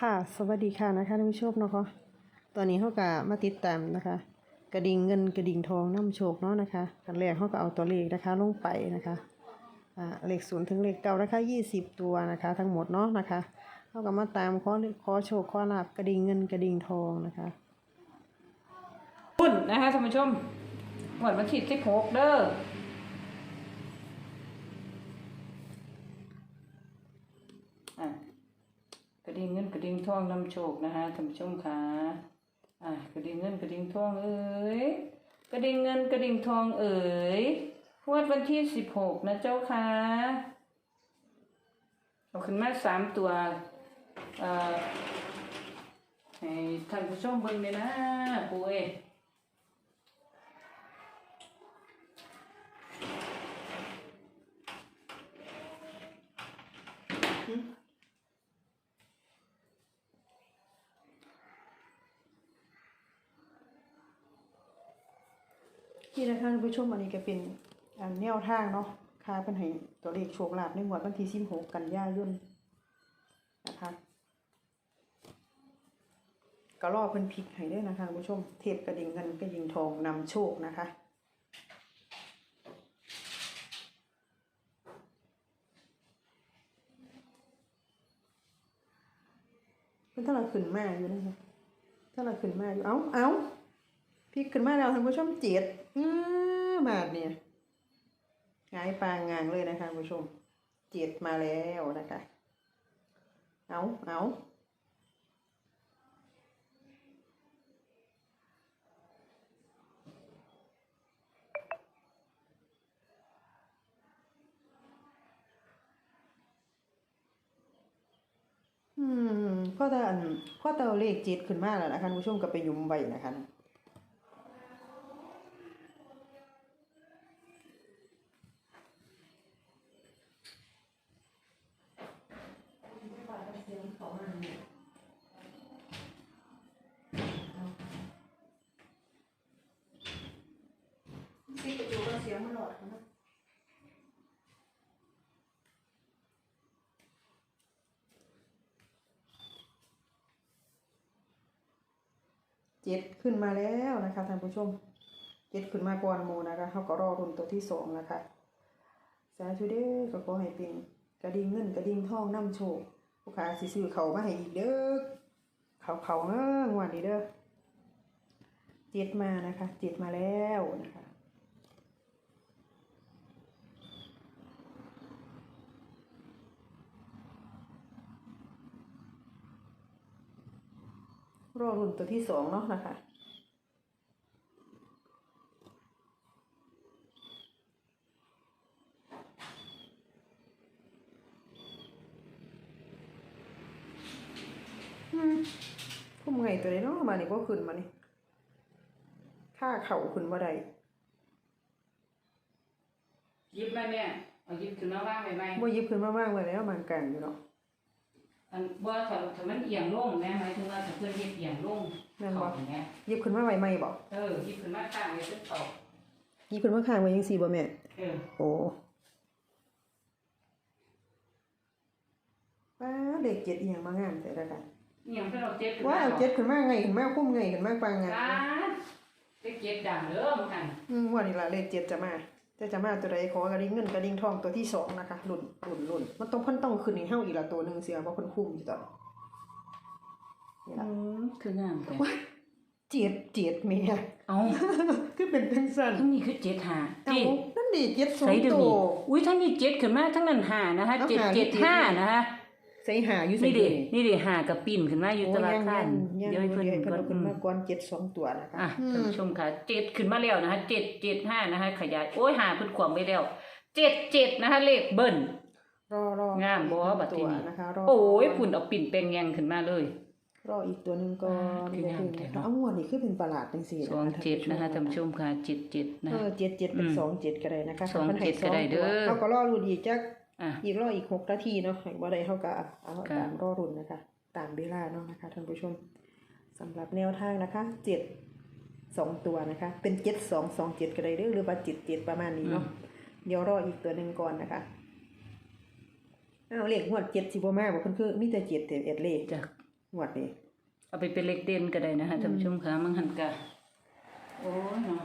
ค่ะ สวัสดีค่ะนะคะท่านผู้ชมเนาะคะตอนนี้เขาก็มาติดตามนะคะ กระดิ่งเงินกระดิ่งทองน้ำโชคเนาะนะคะขันแรกเขาก็เอาตัวเลขนะคะ ลงไปนะคะอ่าเลขศูนย์ถึงเลขเก้านะคะยี่สิบตัวนะคะ ทั้งหมดเนาะนะคะเขาก็มาตามข้อข้อโชคข้อลาบกระดิ่งเงินกระดิ่งทองนะคะหุ้นนะคะท่านผู้ชมหมวดวันที่สิบหกเด้ออะ กระดิ่งเงินกระดิ่งทองนำโชคนะคะท่านผู้ชมค่ะอะกระดิ่งเงินกระดิ่งทองเอ๋ยกระดิ่งเงินกระดิ่งทองเอ๋ยงวดวันที่สิบหกนะเจ้าค่ะเอาขึ้นมาสามตัวเอ่อให้ท่านผู้ชมเบิ่งเลยนะปุ้ย ที่นะท่านผู้ชมอันนี้ก็เป็นแนวทางเนาะค่าเป็นให้ตัวเลขโชคลาภในงวดวันที่สิบหกกันยายนนะคะก็รอกเพิ่นพลิกให้ด้วยนะคะท่านผู้ชม เทพกระดิ่งเงินกระดิ่งทองนำโชคนะคะมันถ้าเราขึ้นมาอยู่นะคะถ้าเราขึ้นมาอยู่ เอ้าเอ้า พลิกขึ้นมาแล้วท่านผู้ชมเจ็ดอือบาทเนี่ยหงายปางงางเลยนะคะผู้ชมเจ็ดมาแล้วนะคะ เอาเอาอืมพ่อตาพ่อตาเอาเลขจ็ดขึ้นมาแล้วนะคะท่านผู้ชมก็ไปยุมไว้นะคะ ปิดประตูแล้วเสียงมันหลอดนะ เจ็ดขึ้นมาแล้วนะคะท่านผู้ชมเจ็ดขึ้นมาก่อนโมนะคะเขาก็รอรุ่นตัวที่สองนะคะสาธุเด้อก็ขอให้เป็นกระดิ่งเงินกระดิ่งทองน้ำโชคลูกค้าสิซื้อเขามาให้อีกเด้อเขาเขาเงงวันนี้เด้อเจ็ดมานะคะเจ็ดมาแล้วนะคะ รอรุ่นตัวที่สองเนาะนะคะอืมคุ้มไงตัวนี้เนาะมานี่ก็ขึ้นมานี่ค่าเข่าขึ้นบ่ได้หยิบมาเนี่ยเอาหยิบขึ้นมาว่างไปไหมบ่หยิบขึ้นมาว่างไว้แล้วมันกลางอยู่เนาะ อันว่าถ้าถ้ามันเอียงลงแม่หมายถึงว่าถ้าเพื่อนหยิบเอียงลงแม่นบ่ เขาอย่างเงี้ยหยิบขึ้นมาไว้ไหมบ่เออหยิบขึ้นมาข้างไว้ตึ๊บตอกหยิบขึ้นมาข้างไว้ยังสี่บ่แม่ เออโอ้ป้าเด็กเจ็ดอีหยังมางามแต่ละกันเอียงถ้าเราเจ็บขึ้นว่ามาเอาเจ็ดขึ้นมาไงขึ้นมาคุ้มไงขึ้นมาปางไงอ่าเจ็บเจ็บดังเด้อมันหันอืมวันนี้ละเลขเจ็ดจะมา จะจะมาตัวใดขอกระดิ่งเงินกระดิ่งทองตัวที่สองนะคะหลุนหลุนหลุนมันต้องเพิ่นต้องขึ้นให้เฮาอีกละตัวหนึ่งเสียเพราะเพิ่นคุ้มอยู่ตอนนี่อืละมคืองามแต่ว้ายเจ็ดเจ็ดเมียเอาคือเป็นจังซั่นทั้งนี้คือเจ็ดหาเอาจีนั่นดิเจ็ดสองใส่เดี๋ยวตันี้วอุ้ยทั้งนี้เจ็ดขึ้นมาทั้งนั้นหานะคะเอาเจ็ดหาเจ็ดดีๆห้านะคะ ใส่หาอยู่ใส่นี่ดินี่ดิหากับปิ่นขึ้นมาอยู่โอ้ตลาดยังข้ายันงยังเดี๋ยวให้เพิ่เพิ่นนเพิ่นเพิ่นเอาขึ้นมาก่อนเจ็ดสองตัวนะคะอะอืท่านมผู้ชมค่ะเจ็ดขึ้นมาแล้วนะคะเจ็ดเจ็ดห้านะคะขยายโอ้ยหาเพิ่นขวางไปแล้วเจ็ดเจ็ดนะคะเลขเบิ้ลรอรองามบ่บัดตัทีวนี้นะคะรอโอ้ยปุ่นเอาปิ่นเป็นแยงขึ้นมาเลยรออีกตัวหนึงก่อนคืองามแต่เนาะเอางวดนี้คือเป็นประหลาดจังซี่สองเจ็ดนะคะท่านผู้ชมค่ะเจ็ดเจ็ดนะเอคะอเจ็ดเจ็ดเป็นอืมสองเจ็ดก็ได้นะคะสองมันให้เจ็ดก็ได้เด้อสงตัวเขาก็รอรุ่นอีกจัก อะอีกรออีกหกนาทีเนาะให้บ่ได้เท่ากับเอาค่ะตามรอรุ่นนะคะ ตามเวลาเนาะนะคะท่านผู้ชมสำหรับแนวทางนะคะเจ็ดสองตัวนะคะ เป็นเจ็ดสองสองเจ็ดก็ได้เด้อหรือว่าเจ็ดเจ็ดประมาณนี้เนาะเดี๋ยวรออีกตัวหนึ่งก่อนนะคะอ้าวเลขงวดเจ็ดสิบมาบอกเพิ่นคือมีแต่เจ็ดแต่เอ็ดเลขจ้ะงวดนี้เอาไปเป็นเลขเด่นก็ได้นะคะท่านผู้ชมค่ะมังหันกะโอ้ยเนาะ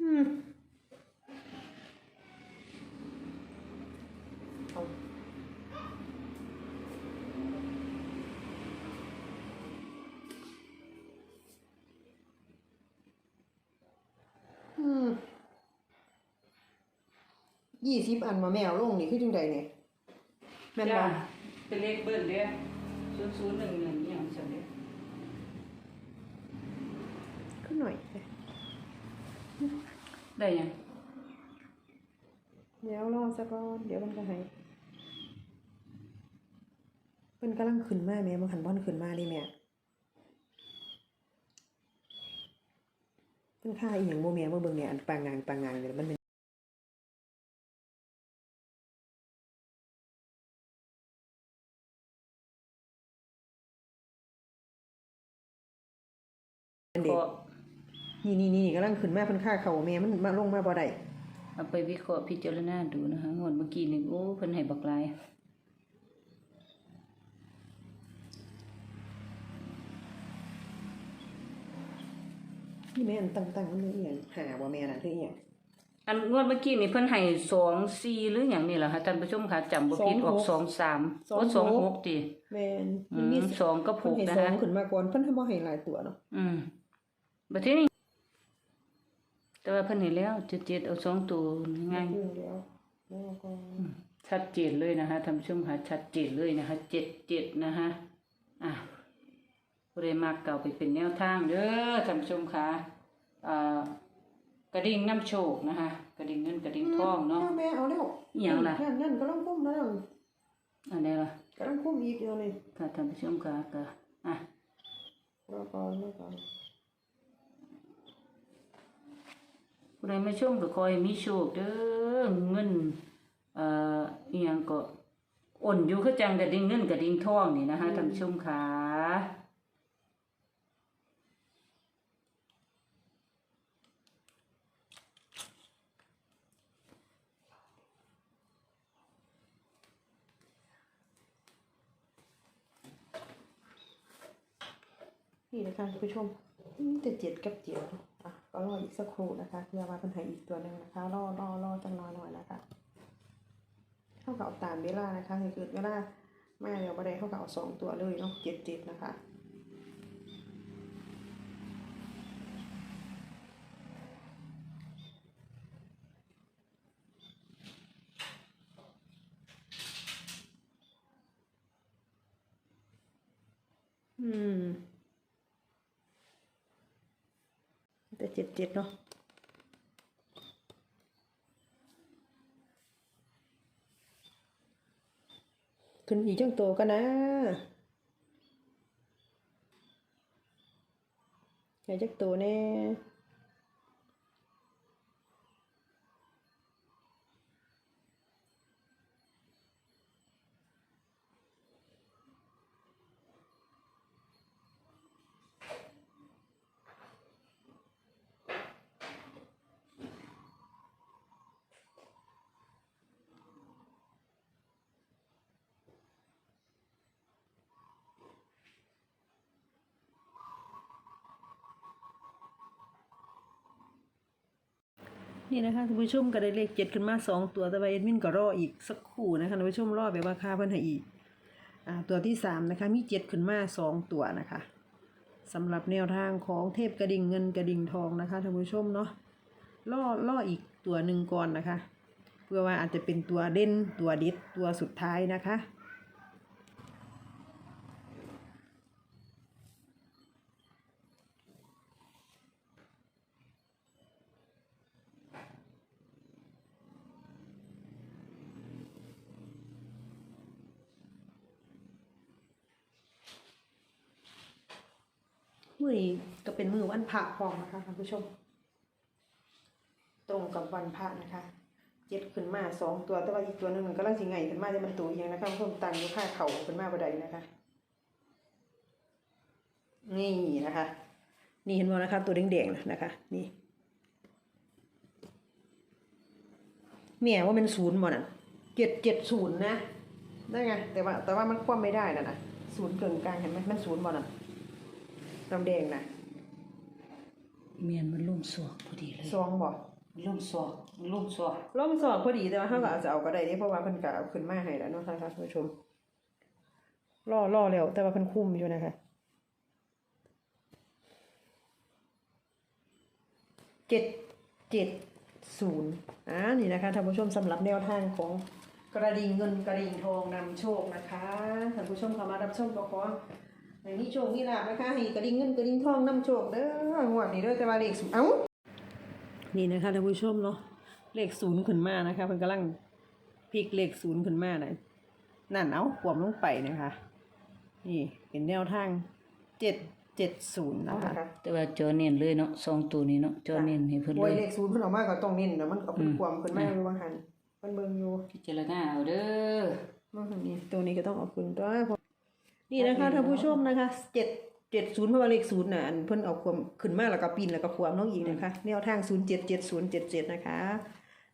อืมเอาอืม ยี่สิบอันมาแมวลงนี่คือจังใดเนี่ยแม่นบ่จ้าเป็นเลขเบิ้ลเด้อศูนย์ศูนย์หนึ่งหนึ่งอย่างสันเด้อขึ้นหน่อยได้ยังเดี๋ยวรอสักก่อนเดี๋ยวมันจะให้มันกำลังขึ้นมาแม่มันหันบอนขึ้นมาเลยแม่มันค่าอีหยังโมแม่เมื่อเบิ่งเนี่ยอันปางงานปางงานเนี่ยมันเป็น เด็กก็นี่นี่นี่กำลังขึ้นมาเพิ่นค่าเขาแม่มันมาลงมาบ่ได้เอาไปวิเคราะห์พิจารณาดูนะคะงวดเมื่อกี้นี่โอ้เพิ่นให้บักหลายนี่แม่อันตั้งๆมันเป็นอีหยังหาว่าแม่น่ะคืออีหยังอันงวดเมื่อกี้นี่เพิ่นให้สองสี่หรืออย่างนี่แหละคะท่านผู้ชมค่ะจำบ่ผิดออกสองสามโอ้สองหกติแม่นอืมันมมีสองกับหเพิ่นกให้นะสอคะงขึ้นมาก่อนเพิ่นให้บ่ให้หลายตัวเนาะอืม บัดทีนี้แต่ว่าเพิ่นให้แล้วเจ็ดๆเอาสองตัวง่ายเรื่องแล้วแล้วก็ชัดเจนเลยนะคะท่านผู้ชมค่ะชัดเจนเลยนะคะเจ็ดเจ็ดนะคะอะผู้ใดมากเก่าไปเป็นแนวทางเด้อท่านผู้ชมค่ะอ่ากระดิ่งน้ำโชคนะคะ กระดิ่งเงินกระดิ่งทองเนาะ แม่เอาแล้วอิหยังล่ะ นั่นนั่นกำลังคุ้มแล้วอันนี้ล่ะกำลังคุ้มอีกเดียวนี่ค่ะท่านผู้ชมค่ะก็อะ แล้วก็แล้วก็ ผู้ใดมาชมก็คอยมีโชคเด้อเงินเอ่ออีหยังก็อ่อนอยู่คือจังกระดิ่งเงินกระดิ่งทองนี่นะคะท่านผู้ชมค่ะนี่นะคะท่านผู้ชมมีแต่เจ็ดกับเจ็ดอะก็ รออีกสักครู่นะคะเพื่อว่าเพิ่นให้อีกตัวหนึ่งนะคะรอรอรอจังน้อยหน่อยนะคะเท่ากับอาตามเวลานะคะถ้าเกิดเวลามาแล้วบ่ได้เท่ากับสองตัวเลยเนาะเจ็ดเจ็ดนะคะอืม แต่เจ็ดเจ็ดเนาะขึ้นอีกจังโตกันนะใหญ่จักโตแน่ นี่นะคะท่านผู้ชมก็ได้เลขเจ็ดขึ้นมาสองตัวแต่ว่าเอ็ดมินก็รออีกสักครู่นะคะท่านผู้ชมรอแบบว่าค่าเพิ่นให้อีกอ่าตัวที่สามนะคะมีเจ็ดขึ้นมาสองตัวนะคะสำหรับแนวทางของเทพกระดิ่งเงินกระดิ่งทองนะคะท่านผู้ชมเนาะล่อล่ออีกตัวหนึ่งก่อนนะคะ เพื่อว่าอาจจะเป็นตัวเด่นตัวด็ดตัวสุดท้ายนะคะ มือนี้ก็เป็นมือวันพระพร้อมนะคะท่านผู้ชม ตรงกับวันพระนะคะเจ็ดขึ้นมาสองตัวแต่ว่าอีกตัวหนึ่งก็ลังสิไงขึ้นมาจะมันตัวเอียงนะคะเพิ่มตังอยู่ค่าเข่าขึ้นมาบ่ไดนะคะ นี่นะคะ นี่เห็นบ่นะคะ ตัวแดงๆนะคะ นี่แม่ว่าเป็นศูนย์บ่น่ะเจ็ดเจ็ดศูนย์นะได้ไงแต่ว่าแต่ว่ามันคว่ำไม่ได้นะนะศูนย์เกินกลางเห็นไหมมันศูนย์บ่น่ะ น้ำแดงน่ะเมียนมันลุ่มสวกพอดีเลยซองบ่มันลุ่มสวกมันลุ่มสวกล่มสองพอดีแต่ว่าเขาก็อาจจะเอาก็ได้เด้เพราะว่าเพิ่นก็เอาขึ้นมาให้แล้วเนาะค่ะท่านผู้ชมล่อล่อแล้ว แต่ว่าเพิ่นคุมอยู่นะคะเจ็ดเจ็ดศูนย์อ่านี่นะคะท่านผู้ชมสำหรับแนวทางของกระดิ่งเงินกระดิ่งทองนำโชคนะคะท่านผู้ชมเข้ามารับชมก็ขอ ให้มีโชคมีลาภนะคะให้กระดิ่งเงินกระดิ่งทองนำโชคเด้องวดนี้เด้อแต่ว่าเลขศูนย์เอ้านี่นะคะท่านผู้ชมเนาะเลขศูนย์ขึ้นมานะคะเพิ่นกำลังพลิกเลขศูนย์ขึ้นมาน่ะนั่นเอาขวมลงไปนะคะ นี่เป็นแนวทางเจ็ดเจ็ดศูนย์นะคะแต่ว่าจอเนียนเลยเนาะสองตัวนี้เนาะจอเนียนให้เพิ่นโอ้เลยยเลขศูนย์เพิ่นออกมาก็ต้องเน้นนะมันก็เป็นอืมความขึ้นมาอยู่บางหันมันเบิ่งอยู่พิจารณาเอาเด้อบางหันนี่ตัวนี้ก็ต้องเอาขึ้นตัว นี่นะคะท่านผู้ชมนะคะเจ็ดเจ็ดศูนย์เพราะว่าเลขศูนย์น่ะอันเพิ่นเอาความขึ้นมาแล้วก็ปีนแล้วก็ความน้องอีกนะคะแนวทางศูนย์เจ็ดเจ็ดศูนย์เจ็ดเจ็ดนะคะ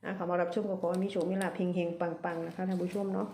อะขอมารับชมก็ขอให้มีโชคมีลาภเฮงๆปังๆนะคะท่านผู้ชมเนาะ